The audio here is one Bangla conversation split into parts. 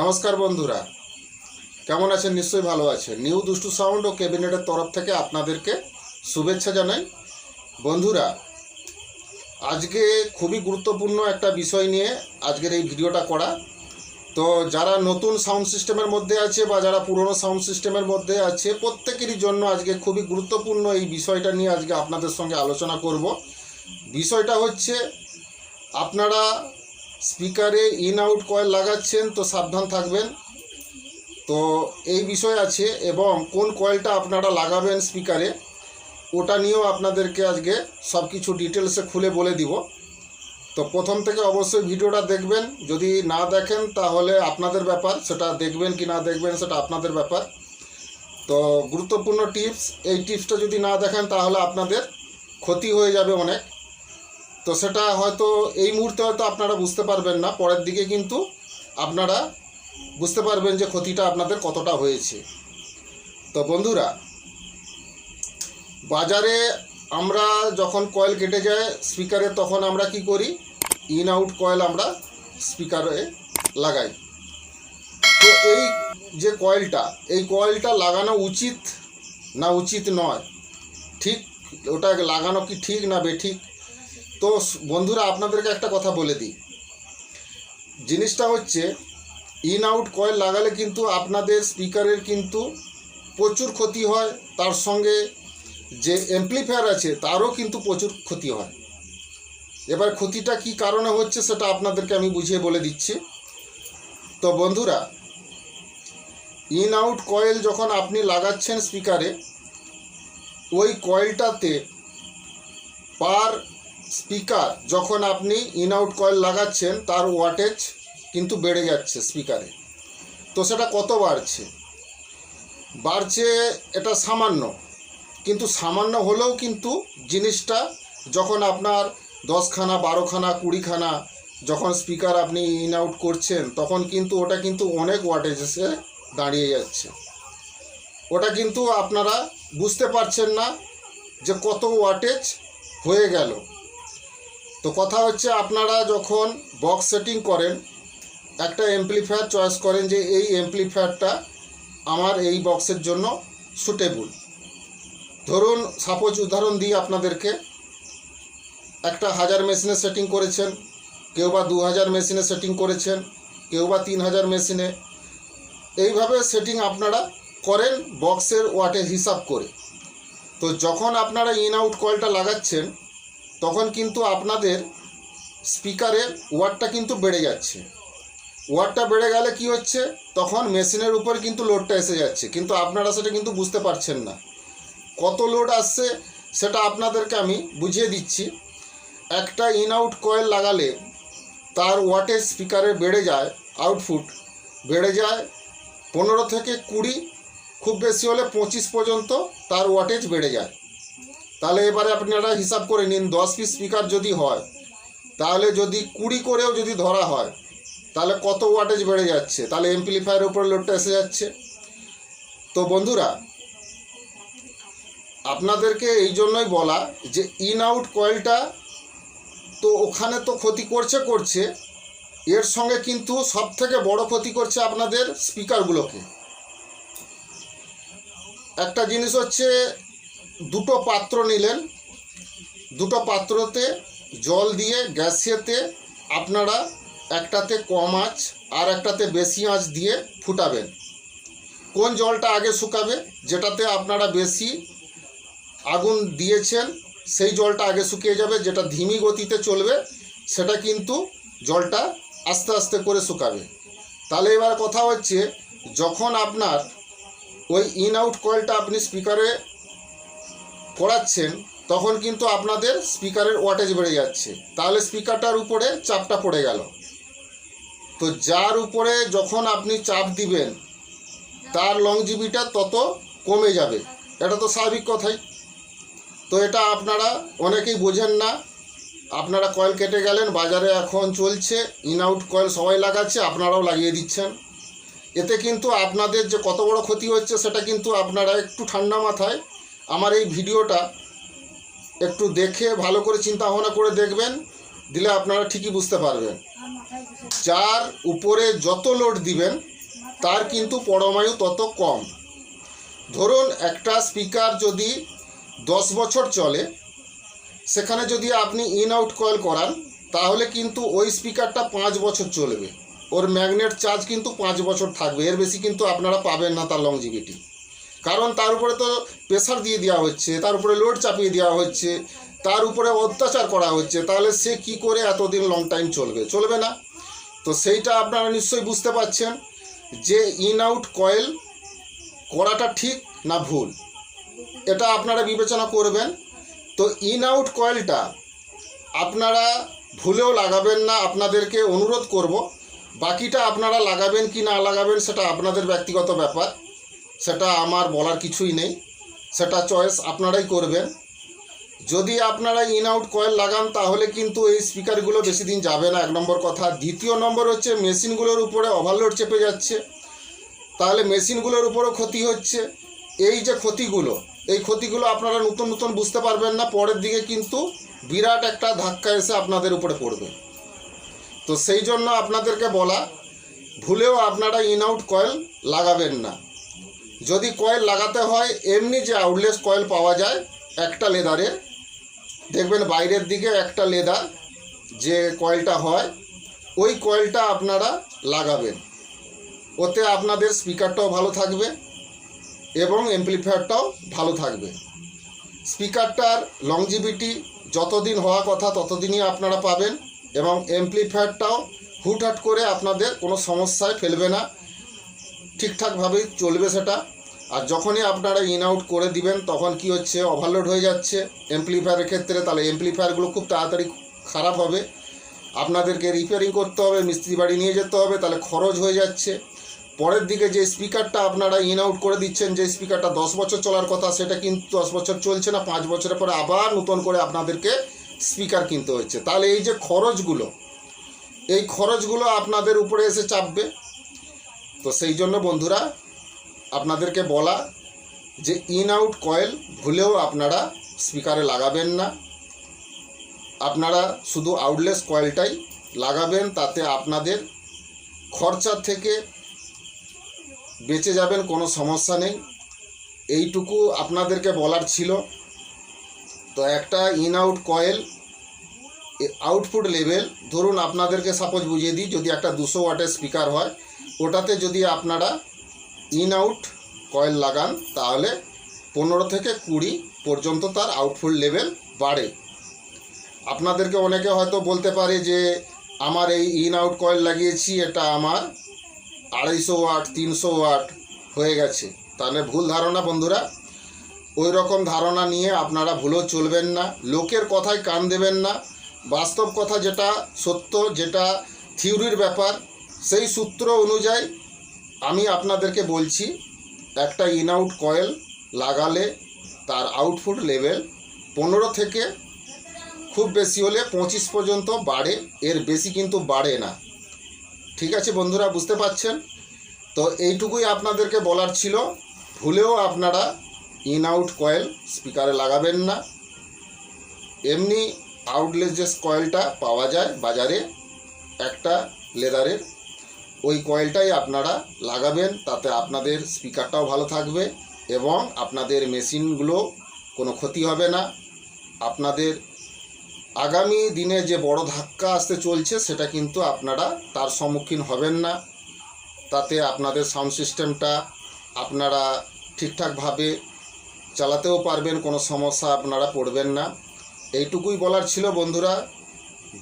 নমস্কার বন্ধুরা। কেমন আছেন? নিশ্চয়ই ভালো আছেন। নিউ দুষ্টু সাউন্ড ও ক্যাবিনেটের তরফ থেকে আপনাদেরকে শুভেচ্ছা জানাই। বন্ধুরা, আজকে খুবই গুরুত্বপূর্ণ একটা বিষয় নিয়ে আজকের এই ভিডিওটা করা। তো যারা নতুন সাউন্ড সিস্টেমের মধ্যে আছে বা যারা পুরনো সাউন্ড সিস্টেমের মধ্যে আছে, প্রত্যেকেরই জন্য আজকে খুবই গুরুত্বপূর্ণ এই বিষয়টা নিয়ে আজকে আপনাদের সঙ্গে আলোচনা করব। বিষয়টা হচ্ছে, আপনারা স্পিকারে ইন আউট কয়েল লাগাচ্ছেন, তো সাবধান থাকবেন। তো এই বিষয় আছে, এবং কোন কয়েলটা আপনারা লাগাবেন স্পিকারে, ওটা নিয়েও আপনাদেরকে আজকে সব কিছু ডিটেলসে খুলে বলে দিব। তো প্রথম থেকে অবশ্যই ভিডিওটা দেখবেন, যদি না দেখেন তাহলে আপনাদের ব্যাপার, সেটা দেখবেন কি না দেখবেন সেটা আপনাদের ব্যাপার। তো গুরুত্বপূর্ণ টিপস, এই টিপসটা যদি না দেখেন তাহলে আপনাদের ক্ষতি হয়ে যাবে অনেক। তো সেটা হয়তো এই মুহূর্তে হয়তো আপনারা বুঝতে পারবেন না, পরের দিকে কিন্তু আপনারা বুঝতে পারবেন যে ক্ষতিটা আপনাদের কতটা হয়েছে। তো বন্ধুরা, বাজারে আমরা যখন কয়েল কেটে যায় স্পিকারে, তখন আমরা কি করি? ইন আউট কয়েল আমরা স্পিকারে লাগাই। তো এই যে কয়েলটা, এই কয়েলটা লাগানো উচিত না উচিত নয়? ঠিক? ওটা লাগানো কি ঠিক না বেঠিক তো বন্ধুরা, আপনাদেরকে একটা কথা বলে দিই। জিনিসটা হচ্ছে ইন আউট কয়েল লাগালে কিন্তু আপনাদের স্পিকারের কিন্তু প্রচুর ক্ষতি হয়। তার সঙ্গে যে অ্যাম্প্লিফায়ার আছে, তারও কিন্তু প্রচুর ক্ষতি হয়। এবার ক্ষতিটা কি কারণে হচ্ছে, সেটা আপনাদেরকে আমি বুঝিয়ে বলে দিচ্ছি। তো বন্ধুরা ইন আউট কয়েল যখন আপনি লাগাচ্ছেন স্পিকারে ওই কয়েলটাতে পার স্পিকার, যখন আপনি ইন আউট কয়েল লাগাচ্ছেন, তার ওয়াটেজ কিন্তু বেড়ে যাচ্ছে স্পিকারে। তো সেটা কত বাড়ছে? বাড়ছে এটা সামান্য, কিন্তু সামান্য হলেও কিন্তু জিনিসটা যখন আপনার দশখানা, বারোখানা, কুড়িখানা যখন স্পিকার আপনি ইন আউট করছেন, তখন কিন্তু ওটা কিন্তু অনেক ওয়াটেজ এসে দাঁড়িয়ে যাচ্ছে। ওটা কিন্তু আপনারা বুঝতে পারছেন না যে কত ওয়াটেজ হয়ে গেল। তো কথা হচ্ছে আপনারা যখন বক্স সেটিং করেন, একটা এমপ্লিফায়ার চয়েস করেন যে এই এমপ্লিফায়ারটা আমার এই বক্সের জন্য সুটেবল ধরুন সাপোজ উদাহরণ দিই আপনাদেরকে। একটা হাজার মেশিনে সেটিং করেছেন, কেউ বা দু হাজার মেশিনে সেটিং করেছেন, কেউ বা তিন হাজার মেশিনে এইভাবে সেটিং আপনারা করেন বক্সের ওয়াটেজ হিসাব করে। তো যখন আপনারা ইন আউট কয়েলটা লাগাচ্ছেন তখন কিন্তু আপনাদের স্পিকারের ওয়াটটা কিন্তু বেড়ে যাচ্ছে। ওয়াটটা বেড়ে গেলে কি হচ্ছে? তখন মেশিনের উপর কিন্তু লোডটা এসে যাচ্ছে। কিন্তু আপনারা সেটা কিন্তু বুঝতে পারছেন না। কত লোড আসছে সেটা আপনাদেরকে আমি বুঝিয়ে দিচ্ছি। একটা ইন আউট কয়েল লাগালে তার ওয়াটেজ স্পিকারে বেড়ে যায়, আউটপুট বেড়ে যায় পনেরো থেকে কুড়ি, খুব বেশি হলে পঁচিশ পর্যন্ত তার ওয়াটেজ বেড়ে যায়। তাহলে এবারে আপনারা হিসাব করে নিন, দশ পিস স্পিকার যদি হয়, তাহলে যদি কুড়ি করেও যদি ধরা হয়, তাহলে কত ওয়াটেজ বেড়ে যাচ্ছে? তাহলে এমপ্লিফায়ারের উপরে লোডটা এসে যাচ্ছে। তো বন্ধুরা, আপনাদেরকে এই জন্যই বলা যে ইন আউট কয়েলটা তো ওখানে তো ক্ষতি করছে করছে। এর সঙ্গে কিন্তু সব থেকে বড় ক্ষতি করছে আপনাদের স্পিকারগুলোকে একটা জিনিস হচ্ছে দুটো পাত্র নিলেন। দুটো পাত্রতে জল দিয়ে গ্যাসেতে আপনারা একটাতে কম আঁচ আর একটাতে বেশি আঁচ দিয়ে ফুটাবেন। কোন জলটা আগে শুকাবে, যেটাতে আপনারা বেশি আগুন দিয়েছেন, সেই জলটা আগে শুকিয়ে যাবে, যেটা ধিমি গতিতে চলবে, সেটা কিন্তু জলটা আস্তে আস্তে করে শুকাবে। তাহলে এবার কথা হচ্ছে, যখন আপনার ওই ইন আউট কয়েলটা আপনি স্পিকারে করাচ্ছেন, তখন কিন্তু আপনাদের স্পিকারের ওয়াটেজ বেড়ে যাচ্ছে। তাহলে স্পিকারটার উপরে চাপটা পড়ে গেল। তো যার উপরে যখন আপনি চাপ দিবেন, তার লংজিবিটা তত কমে যাবে। এটা তো স্বাভাবিক কথাই। তো এটা আপনারা অনেকেই বোঝেন না। আপনারা কয়েল কেটে গেলেন, বাজারে এখন চলছে ইন আউট কয়েল সবাই লাগাচ্ছে, আপনারাও লাগিয়ে দিচ্ছেন। এতে কিন্তু আপনাদের যে কত বড় ক্ষতি হচ্ছে, সেটা কিন্তু আপনারা একটু ঠান্ডা মাথায় আমার এই ভিডিওটা একটু দেখে ভালো করে চিন্তা ভাবনা করে দেখবেন, দিলে আপনারা ঠিকই বুঝতে পারবেন। যার উপরে যত লোড দিবেন, তার কিন্তু পরমায়ু তত কম। ধরুন একটা স্পিকার যদি দশ বছর চলে, সেখানে যদি আপনি ইন আউট কয়েল করান, তাহলে কিন্তু ওই স্পিকারটা পাঁচ বছর চলবে। ওর ম্যাগনেট চার্জ কিন্তু পাঁচ বছর থাকবে, এর বেশি কিন্তু আপনারা পাবেন না তার লংজিভিটি কারণ তার উপরে তো প্রেশার দিয়ে দেওয়া হচ্ছে, তার উপরে লোড চাপিয়ে দেওয়া হচ্ছে, তার উপরে অত্যাচার করা হচ্ছে, তাহলে সে কি করে এতদিন লং টাইম চলবে? চলবে না। তো সেইটা আপনারা নিশ্চয়ই বুঝতে পারছেন যে ইন আউট কয়েল করাটা ঠিক না ভুল? এটা আপনারা বিবেচনা করবেন। তো ইন আউট কয়েলটা আপনারা ভুলেও লাগাবেন না, আপনাদেরকে অনুরোধ করব। বাকিটা আপনারা লাগাবেন কি না লাগাবেন সেটা আপনাদের ব্যক্তিগত ব্যাপার। সেটা আমার বলার কিছুই নেই। সেটা চয়েস আপনারাই করবেন। যদি আপনারা ইন আউট কয়েল লাগান, তাহলে কিন্তু এই স্পিকারগুলো বেশি দিন যাবে না, এক নম্বর কথা। দ্বিতীয় নম্বর হচ্ছে মেশিনগুলোর উপরে ওভারলোড চেপে যাচ্ছে। তাহলে মেশিনগুলোর উপরও ক্ষতি হচ্ছে। এই যে ক্ষতিগুলো, এই ক্ষতিগুলো আপনারা নতুন নতুন বুঝতে পারবেন না। পরের দিকে কিন্তু বিরাট একটা ধাক্কা এসে আপনাদের উপরে পড়বে। তো সেই জন্য আপনাদেরকে বলা, ভুলেও আপনারা ইন আউট কয়েল লাগাবেন না। যদি কয়েল লাগাতে হয়, এমনি যে আউটলেস কয়েল পাওয়া যায়, একটা লেদারের দেখবেন বাইরের দিকে একটা লেদার যে কয়েলটা হয়, ওই কয়েলটা আপনারা লাগাবেন। ওতে আপনাদের স্পিকারটাও ভালো থাকবে এবং এমপ্লিফায়ারটাও ভালো থাকবে। স্পিকারটার লংজিভিটি যতদিন হওয়া কথা ততদিনই আপনারা পাবেন এবং এমপ্লিফায়ারটাও হুটহাট করে আপনাদের কোনো সমস্যায় ফেলবে না। ঠিকঠাকভাবেই চলবে সেটা। আর যখনই আপনারা ইন আউট করে দিবেন, তখন কি হচ্ছে? ওভারলোড হয়ে যাচ্ছে। এমপ্লিফায়ারের ক্ষেত্রে তাহলে এমপ্লিফায়ারগুলো খুব তাড়াতাড়ি খারাপ হবে। আপনাদেরকে রিপেয়ারিং করতে হবে, মিস্ত্রি বাড়ি নিয়ে যেতে হবে, তাহলে খরচ হয়ে যাচ্ছে। পরের দিকে যে স্পিকারটা আপনারা ইন আউট করে দিচ্ছেন, যে স্পিকারটা দশ বছর চলার কথা, সেটা কিন্তু দশ বছর চলছে না, পাঁচ বছরের পরে আবার নতুন করে আপনাদেরকে স্পিকার কিনতে হচ্ছে। তাহলে এই যে খরচগুলো, এই খরচগুলো আপনাদের উপরে এসে চাপবে। তো সেই জন্য বন্ধুরা, আপনাদেরকে বলা যে ইন আউট কয়েল ভুলেও আপনারা স্পিকারে লাগাবেন না। আপনারা শুধু আউটলেস কয়েলটাই লাগাবেন, তাতে আপনাদের খরচার থেকে বেঁচে যাবেন, কোনো সমস্যা নেই। এইটুকু আপনাদেরকে বলার ছিল। তো একটা in out coil output level ধরুন আপনাদেরকে সাপোজ বুঝিয়ে দিই, যদি একটা দুশো ওয়াটের স্পিকার হয় ওটাতে যদি আপনারা ইন আউট কয়েল লাগান, তাহলে পনেরো থেকে কুড়ি পর্যন্ত তার আউটপুট লেভেল বাড়ে। আপনাদেরকে অনেকে হয়তো বলতে পারে যে, আমার এই ইন আউট কয়েল লাগিয়েছি, এটা আমার আড়াইশো ওয়াট, তিনশো ওয়াট হয়ে গেছে। তাহলে ভুল ধারণা বন্ধুরা। ওই রকম ধারণা নিয়ে আপনারা ভুলও চলবেন না। লোকের কথায় কান দেবেন না। বাস্তব কথা যেটা সত্য, যেটা থিওরির ব্যাপার সেই সূত্র অনুযায়ী আমি আপনাদেরকে বলছি, একটা ইন আউট কয়েল লাগালে তার আউটপুট লেভেল পনেরো থেকে খুব বেশি হলে পঁচিশ পর্যন্ত বাড়ে, এর বেশি কিন্তু বাড়ে না। ঠিক আছে বন্ধুরা, বুঝতে পারছেন? তো এইটুকুই আপনাদেরকে বলার ছিল। ভুলেও আপনারা ইন আউট কয়েল স্পিকারে লাগাবেন না। এমনি আউটলেস যে কয়েলটা পাওয়া যায় বাজারে, একটা লেদারের ওই কয়েলটাই আপনারা লাগাবেন, তাতে আপনাদের স্পিকারটাও ভালো থাকবে এবং আপনাদের মেশিনগুলো কোনো ক্ষতি হবে না। আপনাদের আগামী দিনে যে বড় ধাক্কা আসতে চলছে, সেটা কিন্তু আপনারা তার সম্মুখীন হবেন না। তাতে আপনাদের সাউন্ড সিস্টেমটা আপনারা ঠিকঠাকভাবে চালাতেও পারবেন, কোনো সমস্যা আপনারা পড়বেন না। এইটুকুই বলার ছিল বন্ধুরা।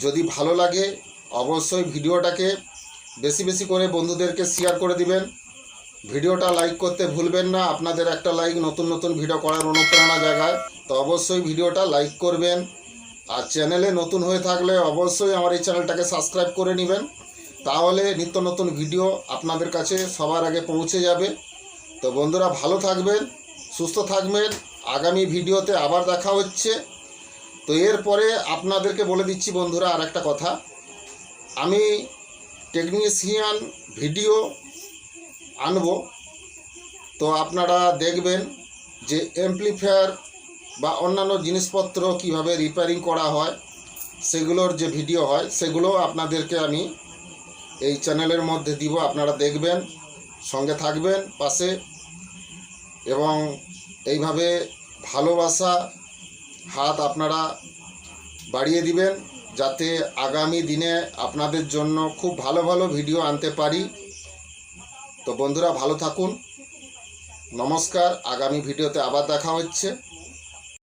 যদি ভালো লাগে, অবশ্যই ভিডিওটাকে বেশি বেশি করে বন্ধুদেরকে শেয়ার করে দিবেন। ভিডিওটা লাইক করতে ভুলবেন না। আপনাদের একটা লাইক নতুন নতুন ভিডিও করার অনুপ্রেরণা জায়গায় তো অবশ্যই ভিডিওটা লাইক করবেন। আর চ্যানেলে নতুন হয়ে থাকলে অবশ্যই আমার এই চ্যানেলটাকে সাবস্ক্রাইব করে নেবেন। তাহলে নিত্য নতুন ভিডিও আপনাদের কাছে সবার আগে পৌঁছে যাবে। তো বন্ধুরা ভালো থাকবেন, সুস্থ থাকবেন। আগামী ভিডিওতে আবার দেখা হচ্ছে। তো এরপরে আপনাদেরকে বলে দিচ্ছি বন্ধুরা আর একটা কথা। আমি টেকনিশিয়ান ভিডিও আনব। তো আপনারা দেখবেন যে এমপ্লিফায়ার বা অন্যান্য জিনিসপত্র কীভাবে রিপেয়ারিং করা হয়, সেগুলোর যে ভিডিও হয়, সেগুলো আপনাদেরকে আমি এই চ্যানেলের মধ্যে দিব। আপনারা দেখবেন, সঙ্গে থাকবেন, পাশে। এবং এইভাবে ভালোবাসা, হাত আপনারা বাড়িয়ে দিবেন। যাতে আগামী দিনে আপনাদের জন্য খুব ভালো ভালো ভিডিও আনতে পারি। তো বন্ধুরা ভালো থাকুন। নমস্কার। আগামী ভিডিওতে আবার দেখা হচ্ছে।